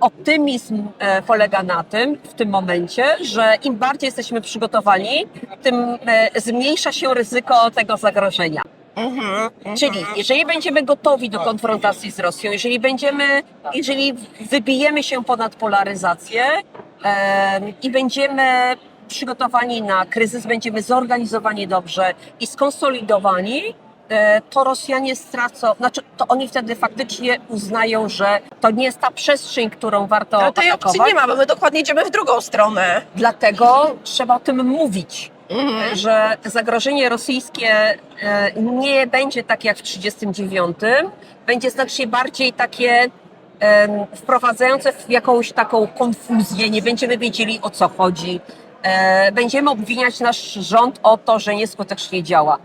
Optymizm e, polega na tym w tym momencie, że im bardziej jesteśmy przygotowani, tym e, zmniejsza się ryzyko tego zagrożenia. Mhm. Czyli jeżeli będziemy gotowi do konfrontacji z Rosją, jeżeli będziemy, jeżeli wybijemy się ponad polaryzację i będziemy przygotowani na kryzys, będziemy zorganizowani dobrze i skonsolidowani, to Rosjanie stracą, znaczy to oni wtedy faktycznie uznają, że to nie jest ta przestrzeń, którą warto Ale tej opcji atakować. nie ma, bo my dokładnie idziemy w drugą stronę. Dlatego trzeba o tym mówić Mhm. że zagrożenie rosyjskie e, nie będzie tak jak w 1939, będzie znacznie bardziej takie em, wprowadzające w jakąś taką konfuzję, nie będziemy wiedzieli o co chodzi. E, Będziemy obwiniać nasz rząd o to, że nieskutecznie działa.